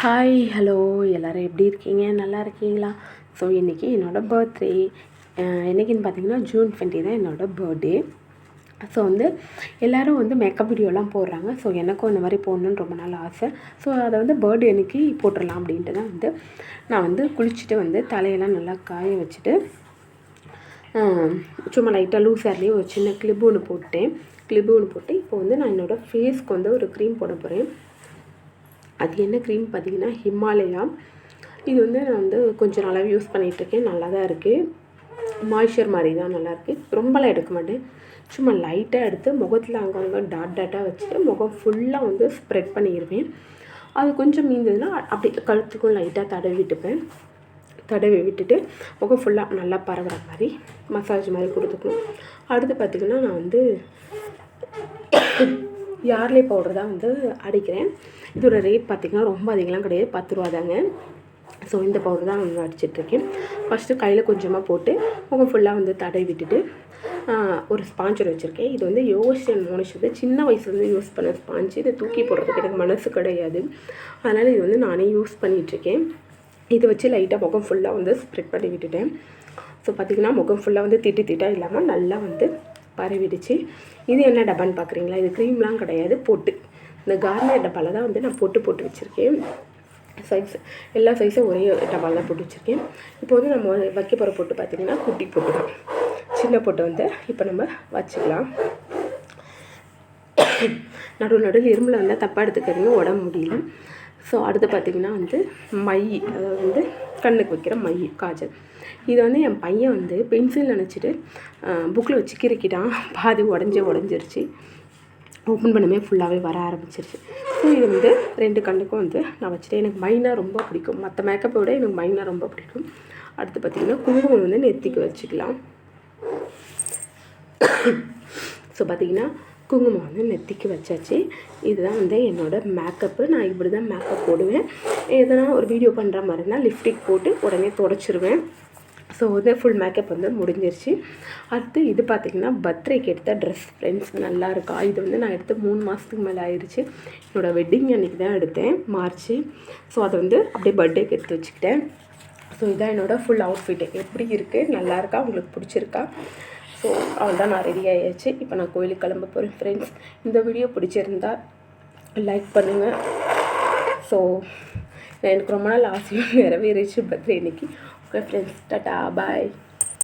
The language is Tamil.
ஹாய் ஹலோ எல்லோரும் எப்படி இருக்கீங்க? நல்லா இருக்கீங்களா? ஸோ இன்றைக்கி என்னோடய பர்த்டே என்றைக்கின்னு பார்த்தீங்கன்னா ஜூன் டுவெண்ட்டி தான் என்னோடய பர்த்டே ஸோ வந்து எல்லோரும் வந்து மேக்கப் வீடியோலாம் போடுறாங்க. ஸோ எனக்கும் இந்த மாதிரி போடணுன்னு ரொம்ப நாள் ஆசை. ஸோ அதை வந்து பர்த்டே அன்றைக்கி போட்டுடலாம் அப்படின்ட்டு தான் வந்து நான் வந்து குளிச்சுட்டு வந்து தலையெல்லாம் நல்லா காய வச்சுட்டு சும்மா லைட்டாக லூஸ் ஒரு சின்ன கிளிப் ஒன்று போட்டேன். கிளிப் ஒன்று போட்டு இப்போ வந்து நான் என்னோடய ஃபேஸ்க்கு வந்து ஒரு க்ரீம் போட போகிறேன் அது என்ன க்ரீம் பார்த்தீங்கன்னா ஹிமாலயா இது வந்து நான் வந்து கொஞ்சம் நல்லாவே யூஸ் பண்ணிகிட்ருக்கேன் நல்லா தான் இருக்குது மாய்ஸ்சர் மாதிரி தான் நல்லாயிருக்கு ரொம்பலாம் எடுக்க மாட்டேன். சும்மா லைட்டாக எடுத்து முகத்தில் அங்கங்கே டாட் டாட்டாக வச்சுட்டு முகம் ஃபுல்லாக வந்து ஸ்ப்ரெட் பண்ணிடுவேன் அது கொஞ்சம் மீந்ததுன்னா அப்படி கழுத்துக்கும் லைட்டாக தடவி விட்டுப்பேன். தடவி விட்டுட்டு முகம் ஃபுல்லாக நல்லா பரவுற மாதிரி மசாஜ் மாதிரி கொடுத்துக்கணும். அடுத்து பார்த்திங்கன்னா நான் வந்து யார்லே பவுடர் தான் வந்து அடிக்கிறேன். இதோட ரேட் பார்த்திங்கன்னா ரொம்ப அதிகம்லாம் கிடையாது. பத்து ரூபா தாங்க. ஸோ இந்த பவுடர் தான் நான் அடிச்சிட்ருக்கேன் ஃபஸ்ட்டு கையில் கொஞ்சமாக போட்டு முகம் ஃபுல்லாக வந்து தடவி விட்டுட்டு ஒரு ஸ்பாஞ்சர் வச்சுருக்கேன். இது வந்து யோசிச்சன் மோனிஷது சின்ன வயசுலேருந்து யூஸ் பண்ண ஸ்பாஞ்சு இதை தூக்கி போடுறதுக்கு எனக்கு மனசு கிடையாது. அதனால் இது வந்து நானே யூஸ் பண்ணிகிட்ருக்கேன் இதை வச்சு லைட்டாக முகம் ஃபுல்லாக வந்து ஸ்ப்ரெட் பண்ணி விட்டுட்டேன். ஸோ பார்த்திங்கன்னா முகம் ஃபுல்லாக வந்து திட்டு திட்டாக இல்லாமல் நல்லா வந்து பரவிடுச்சு. இது என்ன டப்பான்னு பார்க்குறீங்களா இது க்ரீம்லாம் கிடையாது. பொட்டு. இந்த கார்னியர் டப்பாவில் தான் வந்து நான் பொட்டு போட்டு வச்சுருக்கேன். சைஸ் எல்லா சைஸும் ஒரே டப்பாவில் தான் போட்டு வச்சுருக்கேன். இப்போ வந்து நம்ம வைக்க போகிற பொட்டு பார்த்திங்கன்னா குட்டி பொட்டு தான். சின்ன பொட்டு வந்து இப்போ நம்ம வச்சுக்கலாம். நடுவு நடுவில் இரும்பில் வந்தால் தப்பாக எடுத்துக்கிறீங்க உடம்பு முடியல. ஸோ அடுத்து பார்த்திங்கன்னா வந்து மை அதாவது வந்து கண்ணுக்கு வைக்கிற மை காஜல். இதை வந்து என் பையன் வந்து பென்சில் நினச்சிட்டு புக்கில் வச்சு கிறுக்கிட்டான். பாதி உடஞ்சி உடஞ்சிருச்சு. ஓப்பன் பண்ணமே ஃபுல்லாகவே வர ஆரம்பிச்சிருச்சு. ஸோ இது வந்து ரெண்டு கண்ணுக்கும் வந்து நான் வச்சுட்டேன். எனக்கு மைனாக ரொம்ப பிடிக்கும். மற்ற மேக்கப்பை விட எனக்கு மைனாக ரொம்ப பிடிக்கும். அடுத்து பார்த்திங்கன்னா குங்குமம் வந்து நெத்திக்கு வச்சுக்கலாம். ஸோ பார்த்திங்கன்னா குங்குமம் வந்து நெத்திக்கு வச்சாச்சு. இதுதான் வந்து என்னோடய மேக்கப்பு நான் இப்படி தான் மேக்கப் போடுவேன். எதனா ஒரு வீடியோ பண்ணுற மாதிரினா லிப்டிக் போட்டு உடனே தொடச்சிருவேன். ஸோ வந்து ஃபுல் மேக்கப் வந்து முடிஞ்சிருச்சு. அடுத்து இது பார்த்திங்கன்னா பர்த்டேக்கு எடுத்த ட்ரெஸ் ஃப்ரெண்ட்ஸ் நல்லா இருக்கா? இது வந்து நான் எடுத்து மூணு மாதத்துக்கு மேலே ஆயிடுச்சு என்னோடய வெட்டிங் அன்றைக்கி தான் எடுத்தேன் மார்ச் ஸோ அதை வந்து அப்படியே பர்த்டேக்கு எடுத்து வச்சுக்கிட்டேன். ஸோ இதான் என்னோடய ஃபுல் அவுட்ஃபிட்டு எப்படி இருக்குது நல்லாயிருக்கா உங்களுக்கு பிடிச்சிருக்கா? ஸோ தான் நான் ரெடி ஆகியாச்சு இப்போ நான் கோயிலுக்கு கிளம்ப போகிறேன் ஃப்ரெண்ட்ஸ் இந்த வீடியோ பிடிச்சிருந்தா லைக் பண்ணுங்கள் ஸோ எனக்கு ரொம்ப நாள் ஆசையும் நிறைவேறிச்சு பர்த்டே இன்னைக்கு ஓகே ஃப்ரெண்ட்ஸ் டாட்டா பாய்